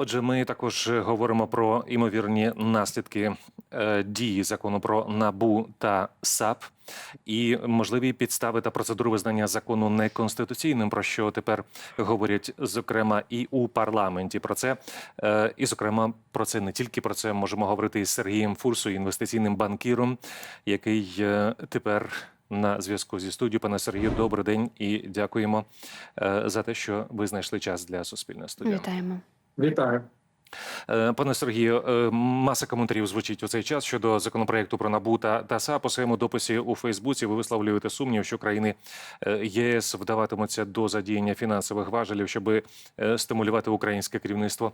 Отже, ми також говоримо про імовірні наслідки е, дії закону про набу та САП і можливі підстави та процедури визнання закону неконституційним, про що тепер говорять зокрема і у парламенті. Про це е, і зокрема про це не тільки про це можемо говорити із Сергієм Фурсою, інвестиційним банкіром, який е, тепер. На зв'язку зі студією, пане Сергію, добрий день і дякуємо е, за те, що ви знайшли час для суспільної студії. Вітаємо. Вітаю. Е, Пане Сергію, е, маса коментарів звучить у цей час щодо законопроекту про НАБУ та, та. У своєму дописі у Фейсбуці ви висловлюєте сумнів, що країни е, єС вдаватимуться до задіяння фінансових важелів, щоб стимулювати українське керівництво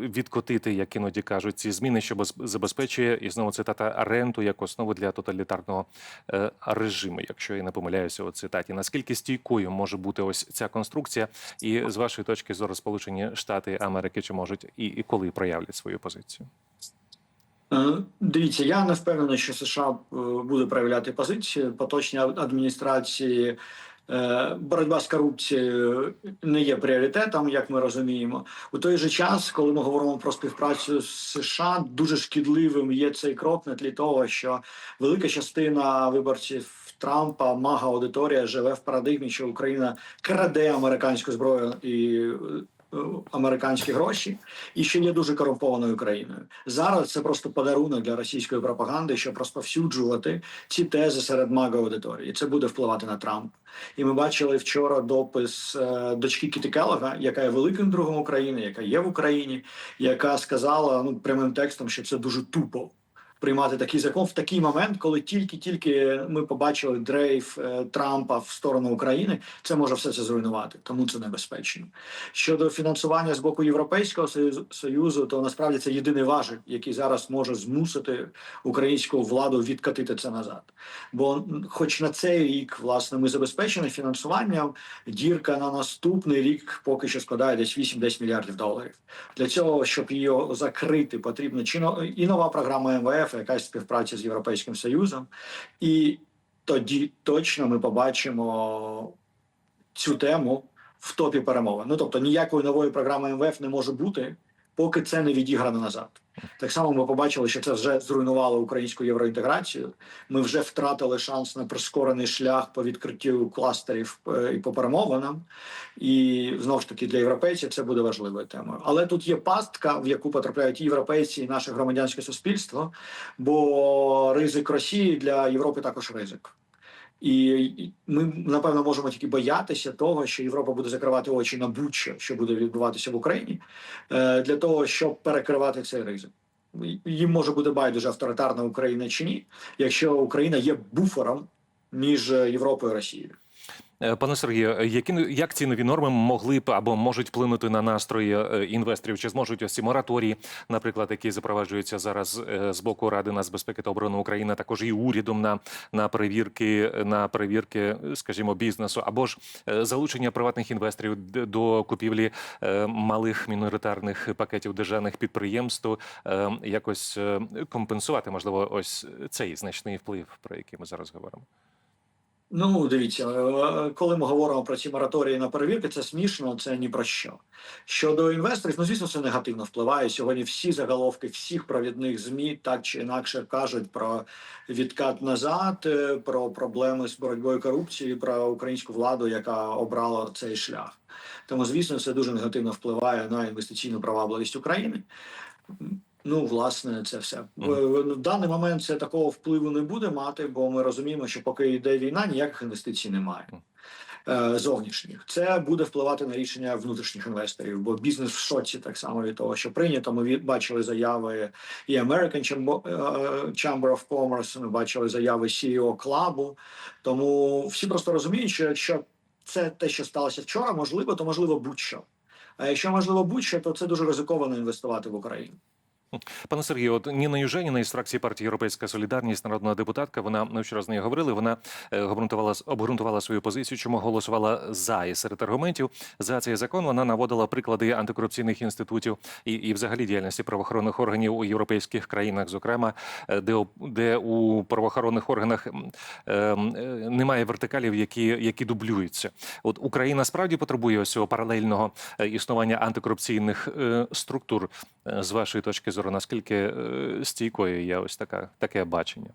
відкотити, як іноді кажуть, ці зміни, що забезпечує і знову цитата ренту як основу для тоталітарного режиму. Якщо я не помиляюся у цитаті, наскільки стійкою може бути ось ця конструкція, і з вашої точки зору, Сполучені Штати Америки чи можуть і, і коли проявлять свою позицію? Е, Дивіться, я не впевнений, що США е, буде проявляти позицію. Поточній адміністрації е, боротьба з корупцією не є пріоритетом, як ми розуміємо. У той же час, коли ми говоримо про співпрацю з США, дуже шкідливим є цей крок на тлі того, що велика частина виборців Трампа, мага аудиторія живе в парадигмі, що Україна краде американську зброю і. Е, Американські гроші і що є дуже корумпованою країною зараз. Це просто подарунок для російської пропаганди, щоб розповсюджувати ці тези серед мага аудиторії. Це буде впливати на Трампа. І ми бачили вчора допис е, дочки Кіті Келлога, яка є великим другом України, яка є в Україні, яка сказала ну прямим текстом, що це дуже тупо. Приймати такий закон в такий момент, коли тільки-тільки ми побачили дрейф е, Трампа в сторону України, це може все це зруйнувати, тому це небезпечно. Щодо фінансування з боку Європейського Союзу, то насправді це єдиний важіль, який зараз може змусити українську владу відкатити це назад. Бо, хоч на цей рік, власне, ми забезпечені фінансуванням, дірка на наступний рік поки що складає десь 8-10 мільярдів доларів. Для цього, щоб її закрити, потрібна чи і нова програма МВФ, і якась співпраця з Європейським Союзом, і тоді точно ми побачимо цю тему в топі перемовин. Ну тобто ніякої нової програми МВФ не може бути, поки це не відіграно назад. Так само ми побачили, що це вже зруйнувало українську євроінтеграцію. Ми вже втратили шанс на прискорений шлях по відкриттю кластерів е, і по перемовинам. І знову ж таки для європейців це буде важливою темою. Але тут є пастка, в яку потрапляють європейці, і наше громадянське суспільство, бо ризик Росії для Європи також ризик. І ми напевно можемо тільки боятися того, що Європа буде закривати очі на будь-що, що буде відбуватися в Україні, е, для того, щоб перекривати цей ризик. Їм може бути байдуже авторитарна Україна чи ні, якщо Україна є буфером між Європою і Росією. Е, Пане Сергію, е, які як ці нові норми могли б або можуть вплинути на настрої е, інвесторів? Чи зможуть ось ці мораторії, наприклад, які запроваджуються зараз з боку Ради нацбезпеки та оборони України, також і урядом на, на перевірки на перевірки, скажімо, бізнесу, або ж залучення приватних інвесторів до купівлі малих міноритарних пакетів державних підприємств, якось компенсувати можливо ось цей значний вплив, про який ми зараз говоримо. Ну, дивіться, е, коли ми говоримо про ці мораторії на перевірки, це смішно, це ні про що. Щодо інвесторів, ну звісно, це негативно впливає. Сьогодні всі заголовки всіх провідних змі так чи інакше кажуть про відкат назад, е, про проблеми з боротьбою корупцією, про українську владу, яка обрала цей шлях. Тому, звісно, це дуже негативно впливає на інвестиційну привабливість України. Ну, власне, це все Мгм. В- даний момент це такого впливу не буде мати, бо ми розуміємо, що поки йде війна, ніяких інвестицій немає. е, Зовнішніх це буде впливати на рішення внутрішніх інвесторів, бо бізнес в шоці так само від того, що прийнято. Ми бачили заяви і American Chamber, е, of Commerce, Ми бачили заяви CEO Клабу. Тому всі просто розуміють, що якщо це те, що сталося вчора, можливо, то можливо будь-що. А якщо можливо будь-що, то це дуже ризиковано інвестувати в Україну. Пане Сергію, от Ніна Юженіна із фракції партії Європейська Солідарність, народна депутатка. Вона ми вчора з нею говорили. Вона е, обґрунтувала обґрунтувала свою позицію, чому голосувала за і серед аргументів за цей закон. Вона наводила приклади антикорупційних інститутів і, і взагалі діяльності правоохоронних органів у європейських країнах, зокрема, е, де, де у правоохоронних органах е, е, немає вертикалів, які, які дублюються. От Україна справді потребує ось цього паралельного е, існування антикорупційних е, структур. З вашої точки зору, наскільки е, стійкою є ось така таке бачення?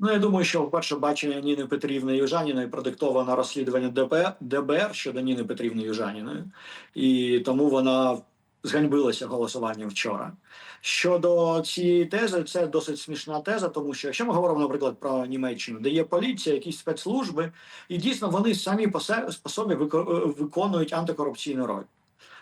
Ну, я думаю, що вперше бачення Ніни Петрівни Южаніної продиктовано розслідування ДБ, ДБР щодо Ніни Петрівни Южаніної, і тому вона зганьбилася голосуванням вчора. Щодо цієї тези, це досить смішна теза, тому що якщо ми говоримо, наприклад, про Німеччину, де є поліція, якісь спецслужби, і дійсно вони самі по собі виконують антикорупційну роль.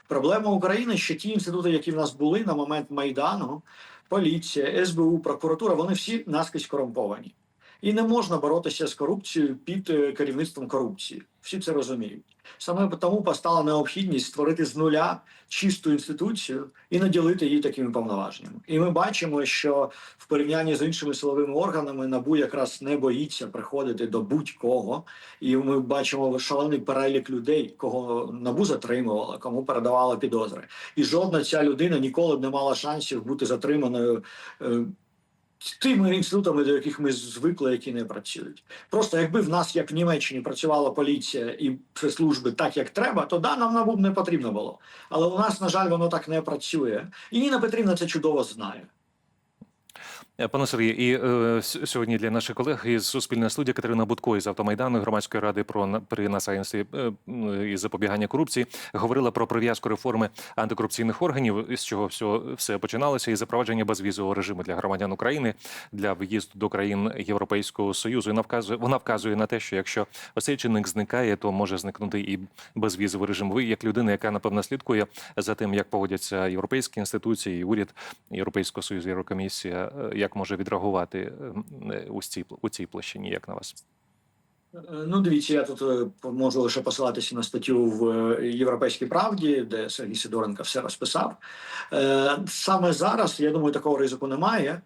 Проблема України, що ті інститути, які в нас були на момент Майдану, поліція, СБУ, прокуратура, вони всі наскрізь корумповані. І не можна боротися з корупцією під е, керівництвом корупції. Всі це розуміють. Саме тому постала необхідність створити з нуля чисту інституцію і наділити її такими повноваженнями. І ми бачимо, що в порівнянні з іншими силовими органами НАБУ якраз не боїться приходити до будь-кого. І ми бачимо шалений перелік людей, кого набу затримувала, кому передавала підозри. І жодна ця людина ніколи б не мала шансів бути затриманою. Тими інститутами, до яких ми звикли, які не працюють. Просто якби в нас, як в Німеччині, працювала поліція і служби так, як треба, то да, нам НАБУ не потрібно було. Але у нас, на жаль, воно так не працює. І Ніна Петрівна це чудово знає. Е, Пане Сергію, і е, сьогодні для наших колег із Суспільної студії Катерина Будко із автомайдану громадської ради про при насаєнстві е, і запобігання корупції говорила про прив'язку реформи антикорупційних органів, з чого все, все починалося, і запровадження безвізового режиму для громадян України для в'їзду до країн Європейського союзу. І вона вказує, вона вказує на те, що якщо оцей зникає, то може зникнути і безвізовий режим. Ви як людина, яка напевно слідкує за тим, як поводяться європейські інституції, і уряд Європейського союзу, Єврокомісія, е, як може відреагувати е, у цій у цій площині, як на вас? Е, Ну, дивіться, я тут е, можу лише посилатися на статтю в е, Європейській правді, де Сергій Сидоренко все розписав. Е, Саме зараз, я думаю, такого ризику немає,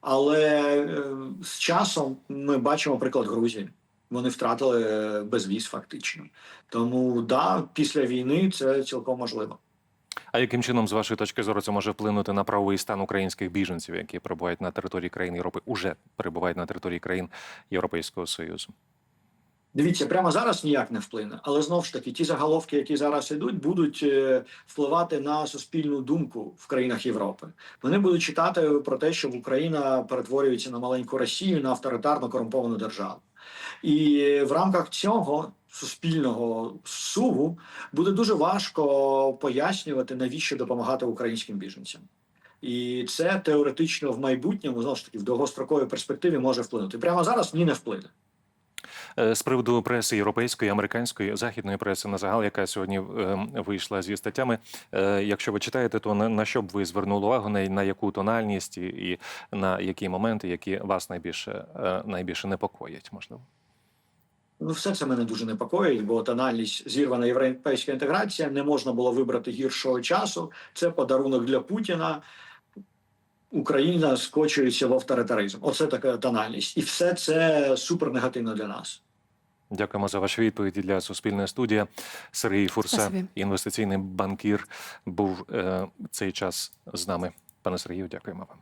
але е, з часом ми бачимо приклад Грузії. Вони втратили е, безвіз фактично. Тому да, після війни це цілком можливо. А яким чином, з вашої точки зору, це може вплинути на правовий стан українських біженців, які перебувають на території країн Європи, уже перебувають на території країн Європейського союзу? Дивіться, прямо зараз ніяк не вплине, але знову ж таки, ті заголовки, які зараз йдуть, будуть е, впливати на суспільну думку в країнах Європи. Вони будуть читати про те, що Україна перетворюється на маленьку Росію, на авторитарну корумповану державу. І в рамках цього суспільного суву буде дуже важко пояснювати, навіщо допомагати українським біженцям. І це теоретично в майбутньому знову ж таки в довгостроковій перспективі може вплинути. Прямо зараз ні не вплине. Е, З приводу преси європейської, американської, західної преси на загал, яка сьогодні е, вийшла зі статтями. е, Якщо ви читаєте, то на, що б ви звернули увагу, на, яку тональність і, і на які моменти, які вас найбільше е, найбільше непокоять, можливо? Ну, все це мене дуже непокоїть, бо тональність зірвана європейська інтеграція не можна було вибрати гіршого часу. Це подарунок для Путіна. Україна скочується в авторитаризм. Оце така тональність, і все це супер негативно для нас. Дякуємо за ваші відповіді для Суспільної студії. Сергій Фурса, Спасибі. інвестиційний банкір, був е, цей час з нами. Пане Сергію, дякуємо вам.